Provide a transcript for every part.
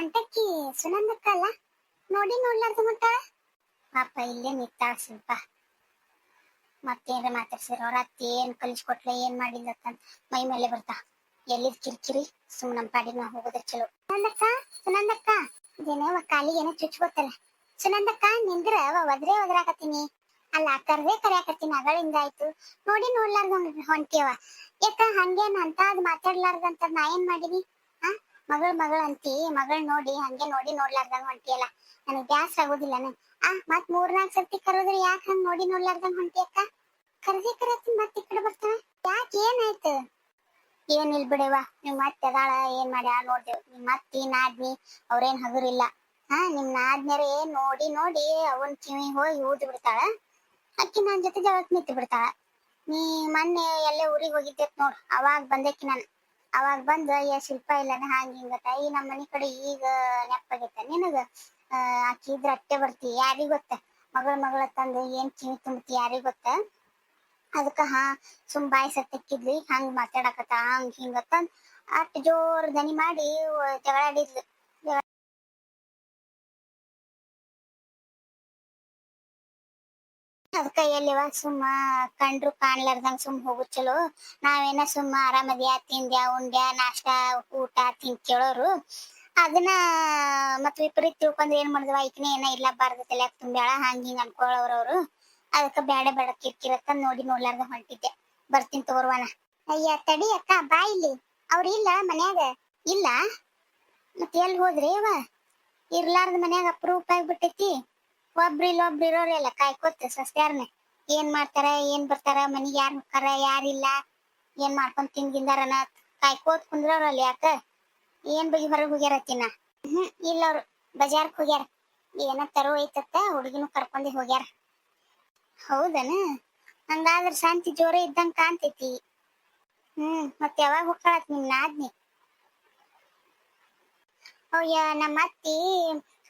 ಹೊಂಟಕ್ಕಿ ಸುನಂದಕ್ಕಲ್ಲ ನೋಡಿ ನೋಡ್ಲಾರ್ದು ಮಟ್ಟ. ಪಾಪ ಇಲ್ಲೇ ನಿಂತಾಳ ಸ್ವಲ್ಪ ಮತ್ತೇನ್ರ ಮಾತಾಡ್ಸಿರ ಅವ್ರ ಅತ್ತಿ ಏನ್ ಕಲಿಸ್ಕೊಟ್ಲೆ ಏನ್ ಮಾಡಿಲ್ಲತ್ತಂತ ಮೈ ಮೇಲೆ ಬರ್ತಾ. ಎಲ್ಲಿದ್ ಕಿರಿಕಿರಿ? ಸುಮ್ ನಮ್ ಪಾಡಿ ನಾವ್ ಹೋಗೋದ್ರ ಚಲೋ. ಸುನಂದಕ್ಕ ಸುನಂದಕ್ಕ. ಇದೇನೋ ಕಾಲಿಗೆ ಏನೋ ಚುಚ್ಕೋತಲ್ಲ ಸುನಂದಕ್ಕ, ನಿಂದ್ರ ಒದ್ರೆ ಒದ್ರಾಕತ್ತೀನಿ. ಅಲ್ಲ ಕರ್ದೇ ಕರ್ಯಾಕತ್ತೀನಿ ಅಗಳಿಂದ ಆಯ್ತು. ನೋಡಿ ನೋಡ್ಲಾರ್ದ ಹೊಂಟಿಯವ ಯಾಕ ಹಂಗೇನ್ ಅಂತ ಅದ್ ಮಾತಾಡ್ಲಾರ್ದಂತ ನಾ ಏನ್ ಮಾಡೀನಿ ಮಗಳ್ ಮಗಳ ಅಂತಿ, ಮಗಳ್ ನೋಡಿ, ಹಂಗೆ ನೋಡಿ ನೋಡ್ಲಾರ್ದಂಗ ಹೊಂಟಿಯಲ್ಲ ನನಗ್ ಬ್ಯಾಸ್ ಆಗೋದಿಲ್ಲ ನನ್ ಆ ಮತ್ ಮೂರ್ನಾಲ್ಕ್ ಸರ್ತಿ ಕರೆದ್ರೆ ಯಾಕ ಹಂಗ ನೋಡಿ ನೋಡ್ಲಾರ್ದಂಗ ಹೊಂಟಿಯಕ್ಕ ಕರ್ದೇ ಕರತ್ತೀನಿ ಮತ್ ಈ ಕಡೆ ಬರ್ತಾನ. ಯಾಕೆ ಏನಾಯ್ತು? ಏನಿಲ್ ಬಿಡವ ನಿಮ್ ಮತ್ತೆ ಅದಾಳ, ಏನ್ ಮಾಡ್ಯ ನೋಡ್ದೇವ್ ನಿಮ್ ಅತ್ತಿ ನಾದ್ನಿ, ಅವ್ರೇನ್ ಹಗುರಿಲ್ಲ. ಹಾ ನಿಮ್ ನಾದ್ನ್ಯಾರ ನೋಡಿ ನೋಡಿ ಅವನ್ ಕಿವಿ ಹೋಗಿ ಊದ್ ಬಿಡ್ತಾಳ. ಅಕ್ಕಿ ನನ್ ಜೊತೆ ಜಗತ್ ನಿಂತು ಬಿಡ್ತಾಳ ನೀ ಮೊನ್ನೆ ಎಲ್ಲೇ ಊರಿಗೆ ಹೋಗಿದ್ದೆ ನೋಡ್, ಅವಾಗ ಬಂದೇಕಿ ನಾನು. ಅವಾಗ ಬಂದ ಯಾ ಶಿಲ್ಪ ಇಲ್ಲನ ಹಂಗ ಹಿಂಗ ಈ ನಮ್ಮ ಮನಿ ಕಡೆ ಈಗ ನೆಪ್ಪಾಗೈತ, ನಿನಗ? ಆಕಿ ಇದ್ರ ಅಟ್ಟೆ ಬರ್ತಿ, ಯಾರಿಗ್ ಗೊತ್ತ? ಮಗಳ ಮಗಳ ತಂದು ಏನ್ ಕಿವಿ ತುಂಬತಿ, ಯಾರಿಗ್ ಗೊತ್ತ? ಅದಕ್ಕ, ಹಾ, ಸುಮ್ ಬಾಯಿ ಸತ್ತಕ್ಕಿದ್ಲಿ ಹಂಗ ಮಾತಾಡಕತ್ತ, ಹಂಗ ಹಿಂಗತ್ತ ಅಟ್ ಜೋರ್ ದನಿ ಮಾಡಿ ವ- ಅದಕ್ಕ ಎಲ್ಲಿವ ಸುಮ್ಮ ಕಂಡ್ರು ಕಾಣ್ಲಾರ್ದಂಗ ಸುಮ್ ಹೋಗುದ್ ಚಲೋ. ನಾವೇನ ಸುಮ್ಮ ಆರಾಮದ್ಯಾ, ತಿಂದ್ಯಾ, ಉಂಡ್ಯಾ, ನಾಷ್ಟ, ಊಟ ತಿಂದ್ ಕೇಳೋರು. ಅದನ್ನ ಮತ್ ವಿಪರೀತ ತಿಳ್ಕೊಂಡ್ ಏನ್ ಮಾಡಿದ್ವ ಈಕಿನ ಏನ ಇಲ್ಲ ಬಾರ್ದ ತುಂಬ್ಯಾಳ, ಹಂಗ್ ಹಿಂಗ್ ಅನ್ಕೊಳ್ಳೋರವ್ರು ಅದಕ್ಕ ಬ್ಯಾಡ ಬೇಡ ಕಿರ್ಕಿರತ್ತ ನೋಡಿ ನೋಡ್ಲಾರ್ದ ಹೊಂಟಿದ್ದೆ. ಬರ್ತೀನಿ ತಗೋರ್ವನ ಅಯ್ಯ, ತಡಿ ಅಕ್ಕ, ಬಾ ಇಲ್ಲಿ. ಅವ್ರ ಇಲ್ಲ ಮನ್ಯಾಗ. ಇಲ್ಲ? ಮತ್ ಎಲ್ ಹೋದ್ರಿ ಅವ ಇರ್ಲಾರ್ದ ಮನ್ಯಾಗ ಅಪರೂಪ ಆಗ್ಬಿಟ್ಟೈತಿ. ಒಬ್ರು ಇಲ್ಲ ಒಬ್ರು ಇರೋರು ಎಲ್ಲ ಕಾಯ್ಕೋತ ಸಸ್ತ್ಯಾರ್ನ ಏನ್ ಮಾಡ್ತಾರ, ಏನ್ ಬರ್ತಾರ, ಮನಿಗ್ ಯಾರ್ ಹೋಗ್ತಾರ ಯಾರಿಲ್ಲ, ಏನ್ ಮಾಡ್ಕೊಂಡ್ ತಿಂದಿಂದಾರನ ಕಾಯ್ಕೋತ್ ಕುಂದ್ರವ್ರಲ್ಲ ಯಾಕ? ಏನ್ ಬಗಿ ಹೊರಗೆ ಹೋಗ್ಯಾರ ತಿನ್ನ ಹ್ಮ್, ಇಲ್ಲ ಅವ್ರು, ಬಜಾರ್ಕ್ ಹೋಗ್ಯಾರ. ಏನ ತರೋ ಐತತ್ತ, ಹುಡುಗಿನೂ ಕರ್ಕೊಂಡಿ ಹೋಗ್ಯಾರ. ಹೌದನ? ಹಂಗಾದ್ರ ಶಾಂತಿ ಜೋರ ಇದ್ದಂಗ ಕಾಣ್ತೈತಿ. ಹ್ಮ್ ಮತ್ ಯಾವಾಗ ಹೋಗ್ತಾಳತ್ ನಿಮ್ ನಾದ್ನಿ? ಅವ್ಯ ನಮ್ಮ ಅತ್ತಿ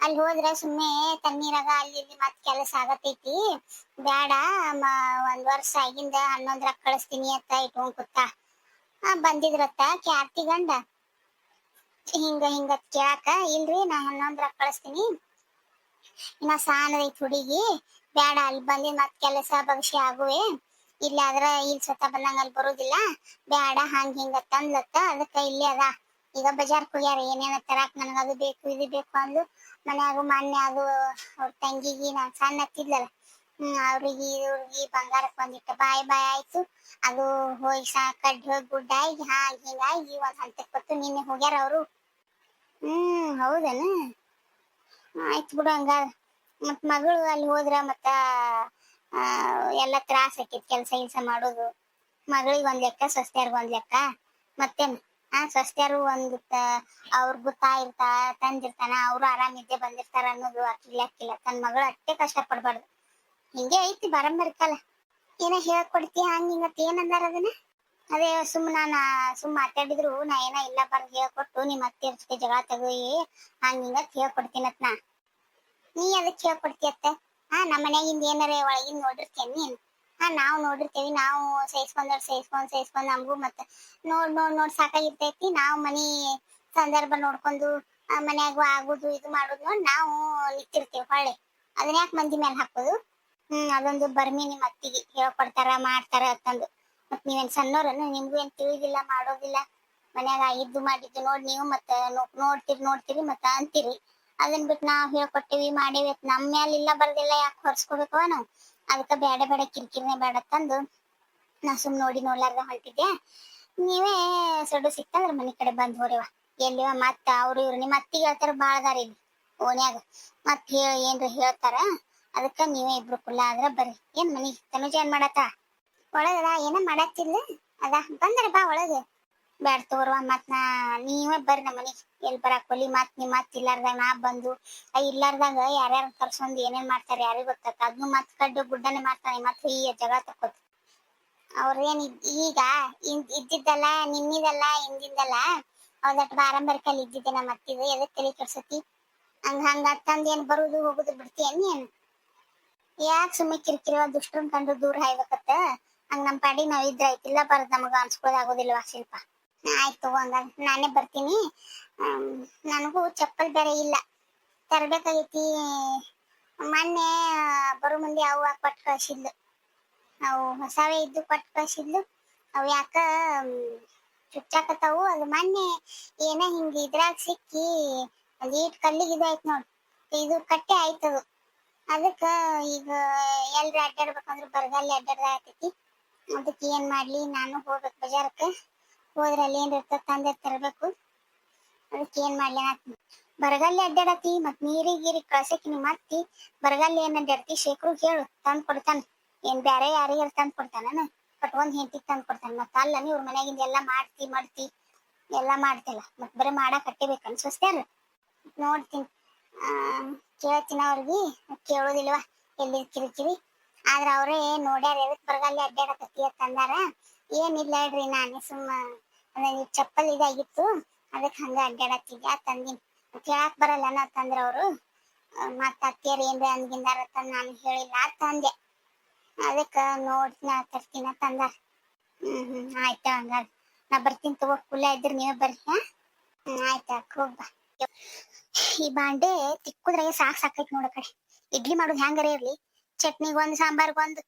ಅಲ್ಲಿ ಹೋದ್ರೆ ಸುಮ್ಮನೆ ತಣ್ಣೀರಾಗ ಅಲ್ಲಿ ಇಲ್ಲಿ ಮತ್ ಕೆಲಸ ಆಗತೈತಿ. ಬ್ಯಾಡ, ಮ- ಒಂದ್ ವರ್ಷ ಆಗಿಂದ ಹನ್ನೊಂದ್ರಾಗ ಕಳಿಸ್ತೀನಿ ಅಂತ ಇಟ್ಕೊಂಡ್ ಕೂತ. ಆ ಬಂದಿದ್ರತ್ತ ಕ್ಯಾರ್ತಿ ಗಂಡ. ಹಿಂಗ ಹಿಂಗ ಕೇಳಾಕ, ಇಲ್ರಿ, ನಾ ಹನ್ನೊಂದ್ರಾಗ ಕಳಿಸ್ತೀನಿ. ಇನ್ನ ಸಾನ ಐತಿ ಹುಡುಗಿ. ಬ್ಯಾಡ, ಅಲ್ಲಿ ಬಂದಿ ಮತ್ ಕೆಲಸ ಭವಿಷ್ಯ ಆಗುವೆ. ಇಲ್ಲ ಇಲ್ಲಿ ಸ್ವತಃ ಬಂದಂಗ ಅಲ್ಲಿ ಬರುದಿಲ್ಲ. ಬ್ಯಾಡ, ಹಂಗ, ಹಿಂಗ ತಂದ್ಲತ್ತ ಅದಕ್ಕ ಇಲ್ಲೇ ಅದ. ಈಗ ಬಜಾರ್ ಹೋಗ್ಯಾರ ಏನೇನ ತರಾಕ್ ನನಗ ಅದು ಬೇಕು, ಇದು ಬೇಕು ಅಂದು ಮನ್ಯಾಗ ಮೊನ್ನೆ ಅದು ಅವ್ರ ತಂಗಿಗಿ ನಾನ್ ಸಣ್ಣ ಹತ್ತಿದ್ಲಲ್ಲ. ಹ್ಮ್, ಅವ್ರಿಗೆ, ಇವ್ರಿಗೆ ಬಂಗಾರಕ್ ಒಂದಿಟ್ಟು ಬಾಯ್ ಬಾಯ್ ಆಯ್ತು. ಅದು ಹೋಗಿ ಸಾ ಕಡ್ಡಿ ಹೋಗಿ ಗುಡ್ಡ ಆಗಿ, ಹಾಂಗ್ ಹಿಂಗಾಗಿ ಒಂದ್ ಹಂತಕ್ ಬತ್ತು ನಿನ್ನೆ ಹೋಗ್ಯಾರ ಅವರು. ಹ್ಮ್, ಹೌದನ? ಆಯ್ತು ಬಿಡು ಹಂಗ. ಮತ್ ಮಗಳು ಅಲ್ಲಿ ಹೋದ್ರ ಮತ್ತ ಎಲ್ಲ ತ್ರಾಸ ಆಕೈತಿ ಕೆಲ್ಸ ಗಿಲ್ಸ ಮಾಡೋದು. ಮಗಳಿಗೆ ಒಂದ್ ಲೆಕ್ಕ, ಸಸ್ತ್ಯಾರ್ಗ ಒಂದ್ ಲೆಕ್ಕ. ಮತ್ತೇನ್? ಆ ಒಂದು ಒಂದ್ ಅವ್ರ ಗೊತ್ತಾ ಇರ್ತಾ, ತಂದಿರ್ತಾನ, ಅವ್ರು ಆರಾಮಿದ್ದೆ ಬಂದಿರ್ತಾರ ಅನ್ನೋದು ಅಕ್ಕಿಲ್ಲ ಅಕ್ಕಿಲ್ಲ ತನ್ನ ಮಗಳು ಅಷ್ಟೇ ಕಷ್ಟ ಪಡ್ಬಾರ್ದು ಹಿಂಗೆ ಐತಿ ಬರಂಬರಿ ಏನ ಹೇಳ್ಕೊಡ್ತಿ ಹಂಗ ಹಿಂಗತ್ ಏನಂದಾರ ಅದನ್ನ? ಅದೇ ಸುಮ್ ನಾನ ಸುಮ್ ಮಾತಾಡಿದ್ರು, ನಾ ಏನ ಇಲ್ಲ ಬರ್ದು ಹೇಳ್ಕೊಟ್ಟು ನಿಮ್ ಅತ್ತೆ ಜೊತೆ ಜಗಳ ತಗೋಯಿ, ಹಂಗ ಹಿಂಗತ್ ಹೇಳ್ಕೊಡ್ತೀನತ್ ನಾ ನೀ ಅದಕ್ಕೆ ಹೇಳ್ಕೊಡ್ತೀಯತ್ತ ಹಾ ನಮ್ಮ ಮನ್ಯಾಗಿಂದ ಏನಾರ ಒಳಗಿಂದ ನೋಡಿರ್ತೀನಿ ನಾವು ನೋಡಿರ್ತೇವಿ. ನಾವು ಸಹಿಸ್ಕೊಂಡವ್ರು ಸೇಸ್ಕೊಂಡ್ ಸಹಿಸ್ಕೊಂಡ್ ನಮಗೂ ಮತ್ತೆ ನೋಡ್ ನೋಡ್ ನೋಡ್ ಸಾಕಾಗಿರ್ತೈತಿ. ನಾವು ಮನಿ ಸಂದರ್ಭ ನೋಡ್ಕೊಂಡು ಮನ್ಯಾಗ ಆಗುದು, ಇದು ಮಾಡುದು ನೋಡಿ ನಾವು ನಿಂತಿರ್ತೇವೆ ಹೊಳ್ಳಿ. ಅದನ್ನ ಯಾಕೆ ಮಂದಿ ಮೇಲೆ ಹಾಕೋದು? ಹ್ಮ್, ಅದೊಂದು ಬರ್ಮಿ ನಿಮ್ಮ ಅತ್ತಿಗೆ. ಹೇಳ್ಕೊಡ್ತಾರ ಮಾಡ್ತಾರ ಅಂತಂದು. ಮತ್ ನೀವೇನ್ ಸಣ್ಣವ್ರನ್ನು ನಿಮ್ಗೂ ಏನ್ ತಿಳಿದಿಲ್ಲ, ಮಾಡೋದಿಲ್ಲ. ಮನ್ಯಾಗ ಇದ್ದು ಮಾಡಿದ್ದು ನೋಡಿ ನೀವು ಮತ್ತೆ ನೋಡ್ತೀರಿ ನೋಡ್ತೀರಿ ಮತ್ತ ಅಂತೀರಿ. ಅದನ್ ಬಿಟ್ಟು ನಾವ್ ಹೇಳ್ಕೊಟ್ಟಿವಿ, ಮಾಡೇವಿ. ನಮ್ಮ ನಮ್ ಮ್ಯಾಲ ಇಲ್ಲ ಬರ್ದಿಲ್ಲ, ಯಾಕೆ ಹೊರ್ಸ್ಕೋಬೇಕವ ನಾವು ಅದಕ್ಕ ಬೇಡ ಬೇಡ ಕಿರಿಕಿರಿನೇ ಬೇಡ ತಂದು ನಾ ಸುಮ್ ನೋಡಿ ನೋಡ್ಲಾರ್ದ ಹೊಂಟಿದ್ದೆ. ನೀವೇ ಸೊಡು ಸಿಕ್ತಂದ್ರ ಮನೆ ಕಡೆ ಬಂದ್ ಹೋರಿವ ಎಲ್ಲಿವ ಮತ್ತ ಅವ್ರು ಇವ್ರು ನಿಮ್ಮ ಅತ್ತಿಗೆ ಹೇಳ್ತಾರ ಬಾಳ ಅದಾರ ಇಲ್ಲಿ ಓನ್ಯಾಗ. ಮತ್ ಹೇಳ ಏನ್ರ ಹೇಳ್ತಾರ? ಅದಕ್ಕ ನೀವೇ ಇಬ್ರು ಕುಲ್ಲ ಆದ್ರ ಬರ್ರಿ. ಏನ್ ಮನಿ ತನುಜ ಏನ್ ಮಾಡತ್ತ? ಒಳಗದ ಏನ ಮಾಡತ್ತಿಲ್ಲ ಅದ, ಬಂದ್ರ ಬಾ ಒಳಗ. ಬ್ಯಾಡ ತಗೋರ್ವ ಮತ್ ನಾ, ನೀವೇ ಬರ್ರಿ ನಮ್ಮ ಮನಿಗ್ ಎಲ್ ಬರಾಕ್ ಒಲಿ ಮತ್ ನಿಮ್ ಮತ್ ಇಲ್ಲಾರ್ದಾಗ ನಾ ಬಂದು ಇಲ್ಲಾರ್ದಾಗ ಯಾರ್ಯಾರ ಕರ್ಸೊಂದ್ ಏನೇನ್ ಮಾಡ್ತಾರ ಯಾರಿಗ್ ಗೊತ್ತಾಗ ಅದ್ನು ಮತ್ ಕಡ್ಡು ಗುಡ್ಡನೆ ಮಾಡ್ತಾನೆ ಮತ್ ಈ ಜಗಳ ತಕ್ಕೋತ. ಅವ್ರೇನ್ ಈಗ ಇದ್- ಇದ್ದಿದ್ದಲ್ಲ ನಿನ್ನಿದಲ್ಲ ಹಿಂದಿಂದಲ್ಲ, ಅವ್ದಟ್ ಬಾರಂಬರಿಕಲ್ಲಿ ಇದ್ದಿದ್ದೆ ನಮ್ಮ ಅತ್ತಿದು ಎದಕ್ ತಲೆ ಕೆಡ್ಸತಿ? ಹಂಗ ಹಂಗ ತಂದ್ ಏನ್ ಬರುದು ಹೋಗುದು ಬಿಡ್ತೀಯನ್ ಏನ್ ಯಾಕೆ ಸುಮ್ಮನೆ ಕಿರಿಕಿರಿ ದುಷ್ಟ್ರನ್ ಕಂಡು ದೂರ ಹಾಯ್ಬೇಕತ್ತ? ಹಂಗ ನಮ್ ಪಾಡಿ ನಾವ್ ಇದ್ರ ಐತಿಲ್ಲ ಬರದ್ ನಮಗ ಅನ್ಸ್ಕೊಳ್ಳೋದ್ ಆಗೋದಿಲ್ವಾ ಶಿಲ್ಪ? ಆಯ್ತು ಹಂಗಾರ ನಾನೇ ಬರ್ತೀನಿ. ನನಗೂ ಚಪ್ಪಲ್ ಬೇರೆ ಇಲ್ಲ. ತರಬೇಕಾಗೈತಿ. ಮೊನ್ನೆ ಬರು ಮುಂದೆ ಅವು ಕೊಟ್ಟು ಕಳ್ಸಿದ್ಲು? ಅವು ಹೊಸವೇ ಇದ್ದು ಕೊಟ್ಟು ಕಳ್ಸಿದ್ಲು. ಅವು ಯಾಕ ಚುಚ್ಚಾಕತ್ತಾವು? ಅದು ಮೊನ್ನೆ ಏನ ಹಿಂಗ ಇದ್ರಾಗ ಸಿಕ್ಕಿ ಅಲ್ಲಿ ಈಟ್ ಕಲ್ಲಿಗೆ ಇದಾಯ್ತು ನೋಡ್. ಇದು ಕಟ್ಟೆ ಆಯ್ತದು ಅದಕ್ಕ ಈಗ ಎಲ್ರು ಅಡ್ಡಾಡ್ಬೇಕಂದ್ರೆ ಬರಗಾಲಿ ಆತೈತಿ ಅದಕ್ಕೆ ಏನ್ ಮಾಡ್ಲಿ? ನಾನು ಹೋಗ್ಬೇಕು ಬಜಾರಕ್ಕೆ. ಹೋದ್ರೆ ಅಲ್ಲಿ ಏನ್ ಇರ್ತದ ತಂದೆ ತರಬೇಕು? ಅದಕ್ಕೆ ಏನ್ ಮಾಡ್ಲಿ. ಬರಗಾಲಿ ಅಡ್ಡಾಡತಿ ಮತ್ ನೀರಿ ಗೀರಿ ಕಳ್ಸಕ್ಕೆ ನಿಮ್ಮ ಅತ್ತಿ ಬರಗಾಲಿ ಏನ್ ಅಡ್ಡಾಡ್ತಿ ಶೇಖರು ಹೇಳು ತಂದ್ ಕೊಡ್ತಾನ. ಏನ್ ಬ್ಯಾರೆ ಯಾರಿಗಾರ ತಂದ್ ಕೊಡ್ತಾನ ಒಂದ್ ಹೆಂಡತಿ ತಂದ್ ಕೊಡ್ತಾನ. ಮತ್ತ ಅಲ್ಲ ಇವ್ರ ಮನ್ಯಾಗಿಂದ ಎಲ್ಲಾ ಮಾಡ್ತಿ ಮಾಡ್ತಿ, ಎಲ್ಲಾ ಮಾಡ್ತಿಲ್ಲ. ಮತ್ ಬರೀ ಮಾಡಕ್ ಕಟ್ಟಿಬೇಕು ಅನ್ಸಸ್ತಾರ ನೋಡ್ತೀನಿ. ಕೇಳ್ತೀನಿ ಅವ್ರಿಗೆ. ಕೇಳೋದಿಲ್ವಾ? ಎಲ್ಲಿ ಕಿರಿಕಿರಿ. ಆದ್ರ ಅವ್ರೇ ನೋಡ್ಯಾರ, ಎದಕ್ ಬರಗಾಲಿ ಅಡ್ಡಾಡಕತ್ತಿ ಅಂತಂದಾರ ಏನಿಲ್ಲ ಹೇಳ್ರಿ ನಾನೇ ಸುಮ್ಮ ನನಗೆ ಚಪ್ಪಲ್ ಇದಾಗಿತ್ತು. ಅದಕ್ಕೆ ಹಂಗ ಅಡ್ಡಾಡತ್ತಿದ್ದೆ ತಂದಿನಿ ಕೇಳಾಕ್ ಬರಲ್ಲ ಅನ್ನ ತಂದ್ರ ಅವರು ಮತ್ತ ಅತ್ತಿಯರ್ ಏನ್ರಿ ಅಂದ್ಗಿಂದಾರ ತಂದ್ ನಾನು ಹೇಳಿಲ್ಲ. ತಂದೆ. ಅದಕ್ಕ ನೋಡ್ತೀನಿ ತರ್ತೀನಿ ತಂದ ಹ್ಮ್ ಹ್ಮ್, ಆಯ್ತ ಹಂಗಾರ. ನಾ ಬರ್ತೀನಿ ತಗೋ. ಕುಲ್ಲ ಇದ್ರ ನೀವೇ ಬರ್ರಿ ಆಯ್ತಾ ಹೋಗ್ ಈ ಬಾಂಡೆ ತಿಕ್ಕುದ್ರಾಗೆ ಸಾಕ್ ಸಾಕೈತಿ ನೋಡ ಕಡೆ. ಇಡ್ಲಿ ಮಾಡುದು ಹೆಂಗಾರ ಇರ್ಲಿ? ಚಟ್ನಿಗೊಂದ್ ಸಾಂಬಾರ್ಗೊಂದ್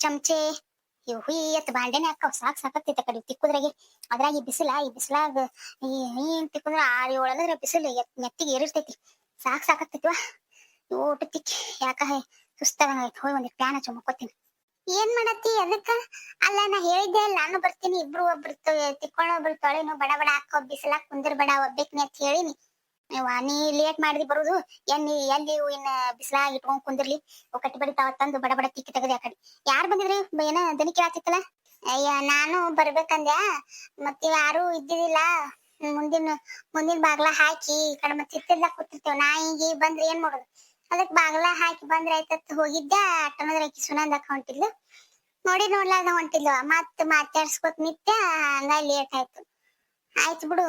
ಚಮಚೆ ಇವು ಹುಯ್ಯತ್ ಬಾಂಡೆನೆ ಹಾಕವ್ ಸಾಕ್ ಸಾಕತ್ತೈತೆ ಕಡೆ ತಿಕ್ಕುದ್ರಾಗೆ. ಅದ್ರಾಗ ಈ ಬಿಸಿಲ, ಈ ಬಿಸಿಲಾಗ ಈ ಏನ್ ತಿಕ್ಕುದ್ರ ಆರ್ ಏಳು ಅಂದ್ರೆ ಬಿಸಿಲು ನೆತ್ತಿಗೆ ಏರಿರ್ತೈತಿ ಸಾಕ್ ಸಾಕತ್ತೈತಿವಾ ಊಟ ತಿಕ್ಕಿ. ಯಾಕ ಸುಸ್ತಾಗ ಹೋಯ್ ಒಂದ್ ಪ್ಯಾನ್ ಹಚ್ಚ ಮುಕ್ಕೋತೀನಿ. ಏನ್ ಮಾಡತ್ತಿ ಅದಕ್ಕ ಅಲ್ಲ ನಾ ಹೇಳಿದ್ದೆ ನಾನು ಬರ್ತೀನಿ. ಇಬ್ರು ಒಬ್ರು ತಿಕ್ಕೊಂಡು ಒಬ್ರು ತೊಳೆನು ಬಡ ಬಡ ಹಾಕೋ, ಬಿಸಿಲಾಗ ಕುಂದ್ರ ಬಡ ಒಬ್ಬೇಕ್ನಿ ಅಂತ ಹೇಳಿನಿ. ನೀ ಲೇಟ್ ಮಾಡಿದಿ ಬರುದು? ಎನ್ನಿ ಎಲ್ಲಿ ಇನ್ನ ಬಿಸಿಲಾಗಿ ಇಟ್ಕೊಂಡ್ ಕುಂದಿರ್ಲಿ? ಕಟ್ಟಿ ಬಡಿ ತಾವ ತಂದು ಬಡ ಬಡ ತಿಕ್ಕಿ ತೆಗದೆ ಕಡೆ. ಯಾರು ಬಂದಿದ್ರಿ? ಏನ ದನಿ ಕೇಳತ್ತಿತ್ತಲ್ಲ ಅಯ್ಯ, ನಾನು ಬರ್ಬೇಕಂದ್ಯಾ. ಮತ್ತೆ ಯಾರು ಇದ್ದಿದಿಲ್ಲ ಮುಂದಿನ ಮುಂದಿನ ಬಾಗ್ಲ ಹಾಕಿ ಈ ಕಡೆ ಮತ್ತೆ ಕೂತಿರ್ತೇವ. ಕೂತಿರ್ತೇವ್ ನಾಯಿಗೆ ಬಂದ್ರೆ ಏನ್ ಮಾಡೋದು? ಅದಕ್ ಬಾಗ್ಲ ಹಾಕಿ ಬಂದ್ರೆ ಆಯ್ತತ್. ಹೋಗಿದ್ದ ಅಟ್ಟನದ್ರ ಆಕಿ ಸುನಂದಕ್ಕ ಹೊಂಟಿದ್ಲು ನೋಡಿ ನೋಡ್ಲಾರ್ದ ಹೊಂಟಿದ್ಲು ಮತ್ ಮಾತಾಡ್ಸ್ಕೊತ್ ನಿತ್ಯ, ಹಂಗ ಲೇಟ್ ಆಯ್ತು. ಆಯ್ತು ಬಿಡು.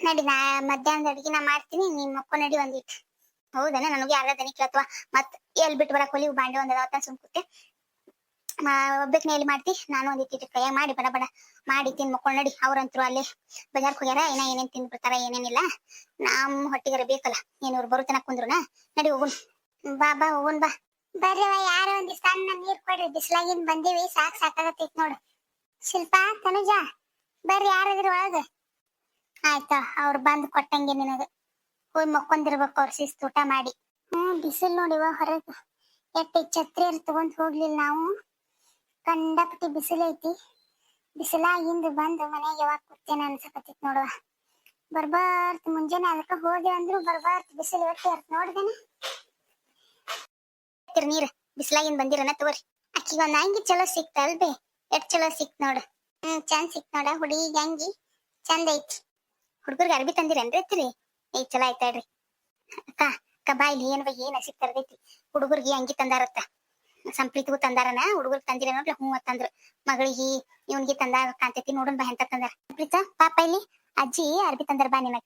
ನಡಿ, ನಾ ಮಧ್ಯಾಹ್ನದ ಅಡಿಗೆ ನಾ ಮಾಡ್ತೀನಿ ನೀನ್ ಮಕ್ಕೊ ನಡಿ ಒಂದಿಟ್ಟು ಹೌದನ? ನನಗೆ ಯಾರ ದನಿ ಕೇಳ್ತವ. ಮತ್ ಎಲ್ ಬಿಟ್ಟು ಬರಕ್ ಹೋಲಿ ಬಾಂಡೆ ಒಂದ್ ಅದಾವ ಸುಮ್ಕುತ್ತೆ ಕೂತೆ ಒಬ್ಬಕ್ಕೆ ಎಲ್ಲಿ ಮಾಡ್ತಿ? ನಾನು ಒಂದಿತ್ತಿಟ್ಟ ಕೈಯ ಮಾಡಿ, ಬಡ ಬಡ. ಮಾಡಿ, ತಿನ್ ಮಕ್ಕೊಂಡ್ ನಡಿ. ಅವ್ರಂತ್ರು ಅಲ್ಲೇ ಬಜಾರ್ಕ್ ಹೋಗ್ಯಾರ, ಏನ ಏನೇನ್ ತಿಂದ್ ಬಿಡ್ತಾರ ಏನೇನಿಲ್ಲ ನಮ್ ಹೊಟ್ಟಿಗಾರ ಬೇಕಲ್ಲ ಏನ್ ಬರೋ ತನಕ ಕುಂದ್ರುನ? ನಡಿ ಹೋಗುನ್. ಬಾ ಬಾ, ಹೋಗುನ್, ಬಾ. ಬರ್ರಿ ಯಾರ ಒಂದ್ ಸಣ್ಣ ನೀರ್ ಕೊಡ್ರಿ, ಬಿಸ್ಲಾಗಿನ್ ಬಂದಿವಿ, ಸಾಕ್ ಸಾಕಾಗತ್ತೈತ್ ನೋಡು. ಶಿಲ್ಪಾ, ತನುಜ, ಬರ್ರಿ ಯಾರದ್ರಿ ಒಳಗ. ಆಯ್ತಾ, ಅವ್ರು ಬಂದ್ ಕೊಟ್ಟಂಗೆ ನಿನಗೆ. ಹೋಗಿ ಮಕ್ಕೊಂದಿರ್ಬೇಕು ಅವ್ರ ಶಿಸ್ತು, ಊಟ ಮಾಡಿ. ಹ್ಮ್, ಬಿಸಿಲ್ ನೋಡಿವ ಹೊರಗೆ ಎಟ್ಟ ಛತ್ರಿ ತಗೊಂಡ್ ಹೋಗ್ಲಿಲ್ಲ ನಾವು. ಕಂಡಪಟ್ಟಿ ಬಿಸಿಲೈತಿ ಐತಿ. ಬಂದು ಮನ್ಯಾಗ ಯಾವಾಗ ಕೂತೇನ ಅನ್ಸಕತ್ತಿತ್ ನೋಡುವ. ಬರ್ಬಾರ್ತ್ ಮುಂಜಾನೆ ಅದಕ್ಕೆ ಹೋದೆ ಅಂದ್ರು ಬರ್ಬಾರ್ತ್ ಬಿಸಿಲು ಎಟ್ಟಿ ಅರ್ಥ ನೋಡ್ದೇನ. ನೀರ್, ಬಿಸಿಲಾಗಿಂದ ಬಂದಿರನ ತಗೋರಿ. ಅಕ್ಕಿ ಒಂದ್ ಅಂಗಿ ಚಲೋ ಸಿಕ್ತ ಅಲ್ಬೇ ಎಟ್ ಚಲೋ ಸಿಕ್ತ ನೋಡು. ಹ್ಮ್, ಚಂದ ಸಿಕ್ತ ನೋಡ ಹುಡುಗಿ ಅಂಗಿ, ಚಂದ ಐತಿ. ಹುಡುಗರ್ಗೆ ಅರ್ಬಿ ತಂದಿರೇನ್ರಿ ಅತ್ತಿರಿ? ಏ ಚಲೋ ಆಯ್ತಾ ಹೇಳ್ರಿ. ಅಕ್ಕ ಕಬಾಯಿಲಿ ಬಾಯ್ಲಿ ಏನ್ ಬೈ ಏನ ಸಿಕ್ತರ್ದೈತಿ ಹುಡುಗರ್ಗೆ ಅಂಗಿ ತಂದಾರತ್ತ. ಸಂಪ್ರೀತಿಗೂ ತಂದಾರನ ಹುಡುಗರ್ಗೆ ತಂದಿರ ನೋಡ್ರಿ ಹ್ಞೂ ಅಂತಂದ್ರು ಮಗಳಿಗೆ ಇವನ್ಗೆ ತಂದಾರ ಕಾಂತೈತಿ ನೋಡೋಣ ಬಾ ಎಂತ ತಂದಾರ. ಸಂಪ್ರೀತ ಪಾಪ ಇಲ್ಲಿ ಅಜ್ಜಿ ಅರ್ಬಿ ತಂದಾರ ಬಾ ನಿನಗ.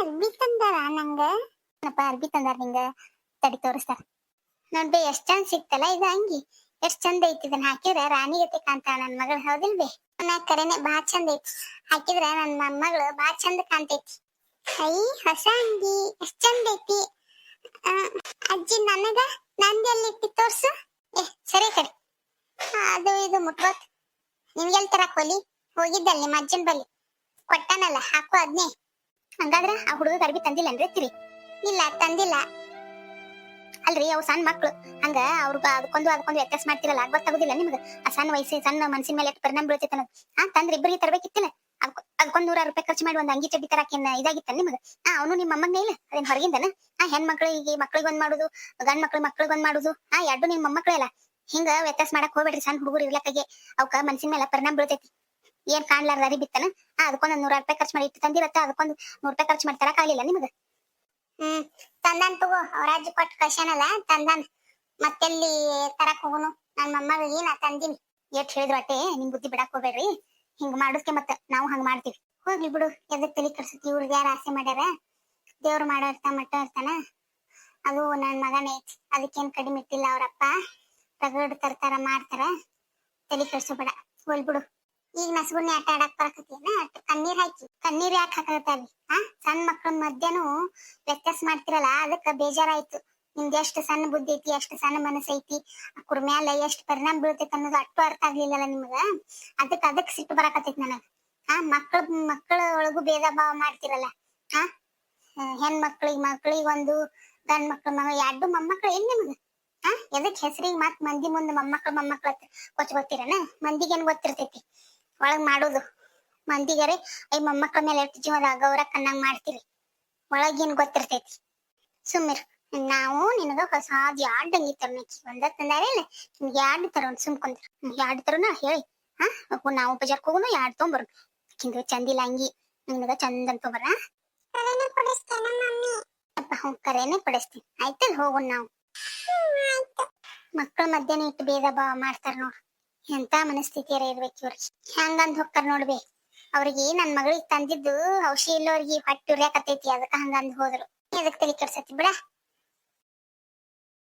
ಅರ್ಬಿ ತಂದಾರ ನಂಗ. ಅರ್ಬಿ ತಂದಾರ ನಿಂಗ? ತಡಿ ತೋರಿಸ್ತಾರ. ನೋಡ್ಬೇ ಎಷ್ಟ್ ಚಂದ ಸಿಕ್ತಲ್ಲ ಇದು ಅಂಗಿ? ಎಷ್ಟ್ ಚಂದ ಐತಿ ಇದನ್ನ ಹಾಕಿದ್ರೆ? ರಾಣಿ ಗತಿ ಕಾಣ್ತಾಳ ನನ್ ಮಗಳು ಹೌದಿಲ್ಬೇ ನಾ ಕರೆನೆ ಬಾ ಚಂದ ಐತಿ. ಹಾಕಿದ್ರ ನನ್ ಮೊಮ್ಮಗಳು ಬಾ ಚಂದ ಕಾಣ್ತೈತಿ. ಐ ಹೊಸ ಅಂಗಿ ಎಷ್ಟ್ ಚಂದ ಐತಿ? ಅಜ್ಜಿ ನನಗ ನಂದೆಲ್ಲಿ ಇಟ್ಟಿ ತೋರ್ಸು. ಏ, ಸರಿ ಕಡೆ ಅದು ಇದು ಮುಟ್ಬೋತ್ ನಿಮ್ಗೆಲ್ ತರಕ್ ಕೊಲಿ ಹೋಗಿದ್ದಲ್ಲಿ ನಿಮ್ಮ ಅಜ್ಜನ್ ಬಲ್ಲಿ ಕೊಟ್ಟಾನಲ್ಲ, ಹಾಕು ಅದ್ನೇ. ಹಂಗಾದ್ರ ಆ ಹುಡುಗ ಅರ್ಬಿ ತಂದಿಲ್ಲ ಅಂದ್ರೆ ತಿರಿ. ಇಲ್ಲ, ತಂದಿಲ್ಲ. ಅಲ್ರಿ, ಅವು ಸಣ್ಣ ಮಕ್ಳು. ಹಂಗ ಅವ್ರ ಅದಕ್ಕೊಂದು ಅದಕ್ಕೊಂದು ವ್ಯತ್ಯಾಸ ಮಾಡ್ತಿರಲ್ಲ ಆಗ ಗೊತ್ತಾಗುದಿಲ್ಲ ನಿಮ್ಗೆ. ಆ ಸಣ್ಣ ವಯಸ್ಸಿ ಸಣ್ಣ ಮನ್ಸಿನ ಮೇಲೆ ಎಷ್ಟು ಪರಿಣಾಮ ಬೀಳ್ತೈತೆ ಅನ್ನೋದು ಹಾ ತಂದ್ರೆ ಇಬ್ಬರಿಗೆ ತರಬೇಕಿತ್ತಿಲ್ಲ. ಅದಕ್ ಅದಕ್ಕೊಂದ್ ನೂರ ರೂಪಾಯಿ ಖರ್ಚು ಮಾಡಿ ಒಂದು ಅಂಗಿ ಚಡ್ಡಿ ತರ ಏನ್ ಇದಾಗಿತ್ತ ನಿಮ್ಗೆ? ಆ, ಅವನು ನಿಮ್ಮ ಮೊಮ್ಮಗನೇ ಇಲ್ಲ ಅದೇನ್ ಹೊರಗಿಂದನ? ಆ, ಹೆಣ್ಮಕ್ಳಿಗೆ ಮಕ್ಳಿಗೆ ಒಂದ್ ಮಾಡುದು, ಗಂಡ್ ಮಕ್ಳು ಮಕ್ಳಿಗೆ ಒಂದ್ ಮಾಡುದು. ಆ, ಎರಡು ನಿಮ್ ಮೊಮ್ಮಕ್ಳು ಇಲ್ಲ ಹಿಂಗ ವ್ಯತ್ಯಾಸ ಮಾಡಕ್ ಹೋಗ್ಬೇಡ್ರಿ ಸಣ್ಣ ಹುಡುಗರು ಇರ್ಲಕ್ಕಾಗಿ. ಅವಕ್ಕ ಮನ್ಸಿನ ಮೇಲೆ ಪರಿಣಾಮ ಬೀಳ್ತೈತಿ. ಏನ್ ಕಾಣ್ಲಾರ್ದ ಅರಿ ಬಿತ್ತನ? ಅದಕ್ಕೊಂದ್ ನೂರ ರೂಪಾಯಿ ಖರ್ಚು ಮಾಡಿ ಇಟ್ಟು ತಂದಿರತ್ತ ಅದಕ್ಕೊಂದ್ ನೂರ್ ರೂಪಾಯಿ ಖರ್ಚು ಆಗ್ಲಿಲ್ಲ ನಿಮ್ಗೆ? ಹ್ಮ್, ತಂದಾನ್ ತಗೋ. ಅವರಾಜ್ ಕೊಟ್ಟು ಕಳ್ಸ್ಯಾನಲ್ಲ ತಂದಾನ್. ಮತ್ತೆಲ್ಲಿ ತರಕ್ ಹೋಗುನು? ನನ್ ಮೊಮ್ಮಗಳಿಗೆ ನಾ ತಂದಿನಿ ಎಷ್ಟ್ ಹೇಳಿದ್ರು ಅಟ್ಟೆ, ನಿಮ್ ಬುದ್ಧಿ ಬಿಡಕ್ ಹೋಗ್ಬೇಡ್ರಿ. ಹಿಂಗ್ ಮಾಡೋದಕ್ಕೆ ಮತ್ತ ನಾವು ಹಂಗ್ ಮಾಡ್ತೀವಿ. ಹೋಗ್ಲಿ ಬಿಡು, ಎದಕ್ ತಲೆ ಕರ್ಸತಿ ಇವ್ರಿಗೆ ಯಾರು ಆಸೆ ಮಾಡ್ಯಾರ? ದೇವ್ರು ಮಾಡೋ ಮಟ್ಟ ಇರ್ತಾನ ಅದು ನನ್ ಮಗನೇ. ಐತಿ ಅದಕ್ಕೇನ್ ಕಡಿಮೆ ಇಟ್ಟಿಲ್ಲ ಅವ್ರಪ್ಪ. ತಗಡ್ ತರ್ತಾರ, ಮಾಡ್ತಾರ. ತಲೆ ಬೇಡ. ಹೋಗ್ಲಿ ಬಿಡು. ಈಗ ನಸ್ಗುನ್ನಿ ಆಟ ಆಡಕ್ ಬರಕತ್ತೇನ? ಅಟ್ ಕಣ್ಣೀರ್ ಹಾಕಿ, ಕಣ್ಣೀರ್ ಯಾಕೆ ಹಾಕತ್ತಾರಿ ಆ? ಸಣ್ಣ ಮಕ್ಕಳ ಮಧ್ಯನು ವ್ಯತ್ಯಾಸ ಮಾಡ್ತಿರಲ್ಲ, ಅದಕ್ಕ ಬೇಜಾರಾಯ್ತು. ನಿಮ್ದು ಎಷ್ಟು ಸಣ್ಣ ಬುದ್ಧಿ ಐತಿ, ಎಷ್ಟು ಸಣ್ಣ ಮನಸ್ಸು ಐತಿ ಅಕ್ರ ಮ್ಯಾಲ ಎಷ್ಟು ಪರಿಣಾಮ ಬೀಳ್ತೈತಿ ಅನ್ನೋದು ಅಟ್ಟು ಅರ್ಥ ಆಗ್ಲಿಲ್ಲಲ್ಲ ನಿಮಗ? ಅದಕ್ಕೆ ಅದಕ್ಕೆ ಸಿಟ್ಟು ಬರಕತ್ತೈತಿ ನನಗ. ಆ? ಮಕ್ಕಳ ಮಕ್ಕಳ ಒಳಗೂ ಭೇದ ಭಾವ ಮಾಡ್ತಿರಲ್ಲ. ಆ? ಹೆಣ್ ಮಕ್ಳಿಗೆ ಮಕ್ಳಿಗೆ ಒಂದು, ಗಂಡ್ ಮಕ್ಳ, ಮಗ ಎರಡು ಮೊಮ್ಮಕ್ಳು ಏನ್ ನಿಮ್ಗ? ಆ? ಎದಕ್ ಹೆಸರಿಗೆ ಮತ್ ಮಂದಿ ಮುಂದೆ ಮೊಮ್ಮಕ್ಳು ಮೊಮ್ಮಕ್ಳು ಗೊತ್ತಿರನ? ಮಂದಿಗೆ ಏನ್ ಗೊತ್ತಿರ್ತೈತಿ? ಒಳಗ್ ಮಾಡೋದು. ಮಂದಿಗರೆ ಐ ಮೊಮ್ಮಕ್ಕಳ ಮೇಲೆ ಎಷ್ಟು ಜೀವದ ಗೌರ ಕಣ್ಣಂಗ್ ಮಾಡ್ತೀರಿ. ಒಳಗೇನ್ ಗೊತ್ತಿರ್ತೈತಿ? ಸುಮ್ಮಿರ್ ನಾವು ನಿನಗ ಹೊಸ ಯಾಡ್ ಅಂಗಿ ತರ್ನಕಿ ಒಂದ ತಂದಾರಿಲ್ಲ ನಿಮ್ಗೆ ಯಾಡ್ ತರೋಣ ಸುಮ್ಕೊಂಡ್ರ ಯಾಡ್ ತರೋಣ ಹೇಳಿ. ಹಾ ಅಪ್ಪು ನಾವು ಬಜಾರ್ಕ್ ಹೋಗುನು ಯಾಡ್ ತೊಗೊಂಬರು ಕಿಂದ ಚಂದಿಲ್ಲ ಅಂಗಿ. ನಿನಗ ಚಂದ ಅಂತ ಬರ ಅಪ್ಪ ಹ್ಞೂ ಕರೇನೆ ಕೊಡಿಸ್ತೀನಿ. ಆಯ್ತಲ್ಲ ಹೋಗೋಣ ನಾವು. ಮಕ್ಕಳ ಮಧ್ಯಾಹ್ನ ಇಟ್ಟು ಭೇದ ಭಾವ ಮಾಡ್ತಾರ ನೋಡ್. ಎಂತ ಮನಸ್ಥಿತಿಯರ ಇರ್ಬೇಕು ಇವ್ರಿಗೆ ಹೆಂಗಂದ್ ಹೊಕ್ಕಾರ ನೋಡ್ಬಿ. ಅವ್ರಿಗೆ ನನ್ ಮಗಳಿಗೆ ತಂದಿದ್ದು ಔಷಧಿ ಇಲ್ಲೋರ್ಗಿ ಹೊಟ್ಟೆ ಉರಿಯಾಕತ್ತೈತಿ, ಅದಕ್ಕ ಹಂಗಂದ್ ಹೋದ್ರು. ಎದಕ್ ತಲೆ ಕೆಡ್ಸತಿ ಬಿಡ?